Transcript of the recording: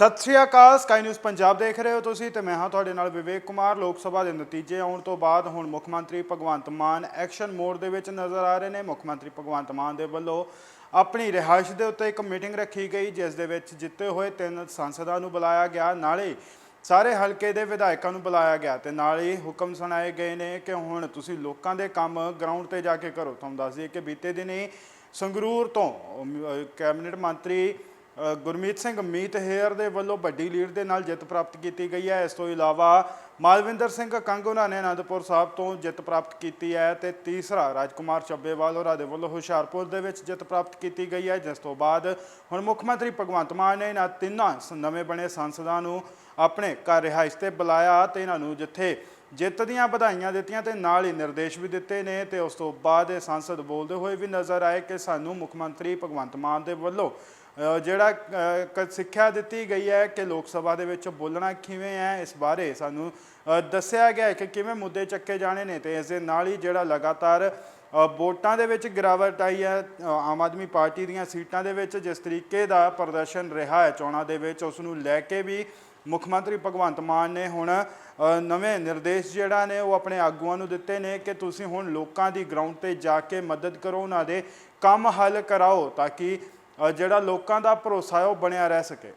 ਸਤਿ ਸ਼੍ਰੀ ਅਕਾਲ ਸਕਾਈ ਨਿਊਜ਼ ਪੰਜਾਬ ਦੇਖ ਰਹੇ ਹੋ ਤੁਸੀਂ ਤੇ ਮੈਂ ਹਾਂ ਤੁਹਾਡੇ ਨਾਲ ਵਿਵੇਕ ਕੁਮਾਰ। ਲੋਕ ਸਭਾ ਦੇ ਨਤੀਜੇ ਆਉਣ ਤੋਂ ਬਾਅਦ ਹੁਣ ਮੁੱਖ ਮੰਤਰੀ ਭਗਵੰਤ ਮਾਨ ਐਕਸ਼ਨ ਮੋਡ ਦੇ ਵਿੱਚ ਨਜ਼ਰ ਆ ਰਹੇ ਨੇ। ਮੁੱਖ ਮੰਤਰੀ ਭਗਵੰਤ ਮਾਨ ਦੇ ਵੱਲੋਂ ਆਪਣੀ ਰਿਹਾਇਸ਼ ਦੇ ਉੱਤੇ ਇੱਕ ਮੀਟਿੰਗ ਰੱਖੀ ਗਈ, ਜਿਸ ਦੇ ਵਿੱਚ ਜਿੱਤੇ ਹੋਏ ਤਿੰਨ ਸੰਸਦਾਂ ਨੂੰ ਬੁਲਾਇਆ ਗਿਆ। ਨਾਲੇ ਸਾਰੇ ਹਲਕੇ ਦੇ ਵਿਧਾਇਕਾਂ ਨੂੰ ਬੁਲਾਇਆ ਗਿਆ ਤੇ ਨਾਲ ਹੀ ਹੁਕਮ ਸੁਣਾਏ ਗਏ ਨੇ ਕਿ ਹੁਣ ਤੁਸੀਂ ਲੋਕਾਂ ਦੇ ਕੰਮ ਗਰਾਊਂਡ ਤੇ ਜਾ ਕੇ ਕਰੋ। ਤੁਹਾਨੂੰ ਦੱਸ ਦਈਏ ਕਿ ਬੀਤੇ ਦਿਨੀ ਸੰਗਰੂਰ ਤੋਂ ਕੈਬਨਿਟ ਮੰਤਰੀ ਗੁਰਮੀਤ ਸਿੰਘ ਮੀਤ ਹੇਅਰ ਦੇ ਵੱਲੋਂ ਵੱਡੀ ਲੀਡ ਦੇ ਨਾਲ ਜਿੱਤ ਪ੍ਰਾਪਤ ਕੀਤੀ ਗਈ ਹੈ। ਇਸ ਤੋਂ ਇਲਾਵਾ ਮਾਲਵਿੰਦਰ ਸਿੰਘ ਕੰਗ ਉਹਨਾਂ ਨੇ ਅਨੰਦਪੁਰ ਸਾਹਿਬ ਤੋਂ ਜਿੱਤ ਪ੍ਰਾਪਤ ਕੀਤੀ ਹੈ ਤੇ ਤੀਸਰਾ ਰਾਜਕੁਮਾਰ ਚੱਬੇਵਾਲ ਹੋਰਾਂ ਦੇ ਵੱਲੋਂ ਹੁਸ਼ਿਆਰਪੁਰ ਦੇ ਵਿੱਚ ਜਿੱਤ ਪ੍ਰਾਪਤ ਕੀਤੀ ਗਈ ਹੈ, ਜਿਸ ਤੋਂ ਬਾਅਦ ਹੁਣ ਮੁੱਖ ਮੰਤਰੀ ਭਗਵੰਤ ਮਾਨ ਨੇ ਇਹਨਾਂ ਤਿੰਨਾਂ ਸ- ਨਵੇਂ ਬਣੇ ਸੰਸਦਾਂ ਨੂੰ ਆਪਣੇ ਘਰ ਰਿਹਾਇਸ਼ ਤੇ ਬੁਲਾਇਆ ਤੇ ਇਹਨਾਂ ਨੂੰ ਜਿੱਥੇ ਜਿੱਤ ਦੀਆਂ ਵਧਾਈਆਂ ਦਿੱਤੀਆਂ ਤੇ ਨਾਲ ਹੀ ਨਿਰਦੇਸ਼ ਵੀ ਦਿੱਤੇ ਨੇ ਤੇ ਉਸ ਤੋਂ ਬਾਅਦ ਇਹ ਸੰਸਦ ਬੋਲਦੇ ਹੋਏ ਵੀ ਨਜ਼ਰ ਆਏ ਕਿ ਸਾਨੂੰ ਮੁੱਖ ਮੰਤਰੀ ਭਗਵੰਤ ਮਾਨ ਦੇ ਵੱਲੋਂ ਜਿਹੜਾ ਸਿੱਖਿਆ ਦਿੱਤੀ ਗਈ ਹੈ ਕਿ ਲੋਕ ਸਭਾ ਦੇ ਵਿੱਚ ਬੋਲਣਾ ਕਿਵੇਂ ਹੈ, ਇਸ ਬਾਰੇ ਸਾਨੂੰ ਦੱਸਿਆ ਗਿਆ ਕਿ ਕਿਵੇਂ ਮੁੱਦੇ ਚੱਕੇ ਜਾਣੇ ਨੇ ਤੇ ਇਸ ਦੇ ਨਾਲ ਹੀ ਜਿਹੜਾ ਲਗਾਤਾਰ ਵੋਟਾਂ ਦੇ ਵਿੱਚ ਗਿਰਾਵਟ ਆਈ ਹੈ ਆਮ ਆਦਮੀ ਪਾਰਟੀ ਦੀਆਂ ਸੀਟਾਂ ਦੇ ਵਿੱਚ ਜਿਸ ਤਰੀਕੇ ਦਾ ਪ੍ਰਦਰਸ਼ਨ ਰਿਹਾ ਹੈ ਚੋਣਾਂ ਦੇ ਵਿੱਚ, ਉਸ ਨੂੰ ਲੈ ਕੇ ਵੀ ਮੁੱਖ ਮੰਤਰੀ ਭਗਵੰਤ ਮਾਨ ਨੇ ਹੁਣ ਨਵੇਂ ਨਿਰਦੇਸ਼ ਜਿਹੜਾ ਨੇ ਉਹ ਆਪਣੇ ਆਗੂਆਂ ਨੂੰ ਦਿੱਤੇ ਨੇ ਕਿ ਤੁਸੀਂ ਹੁਣ ਲੋਕਾਂ ਦੀ ਗਰਾਊਂਡ ਤੇ ਜਾ ਕੇ ਮਦਦ ਕਰੋ, ਉਹਨਾਂ ਦੇ ਕੰਮ ਹੱਲ ਕਰਾਓ ਤਾਂ ਕਿ ਜਿਹੜਾ ਲੋਕਾਂ ਦਾ ਭਰੋਸਾ ਹੈ ਉਹ ਬਣਿਆ ਰਹਿ ਸਕੇ।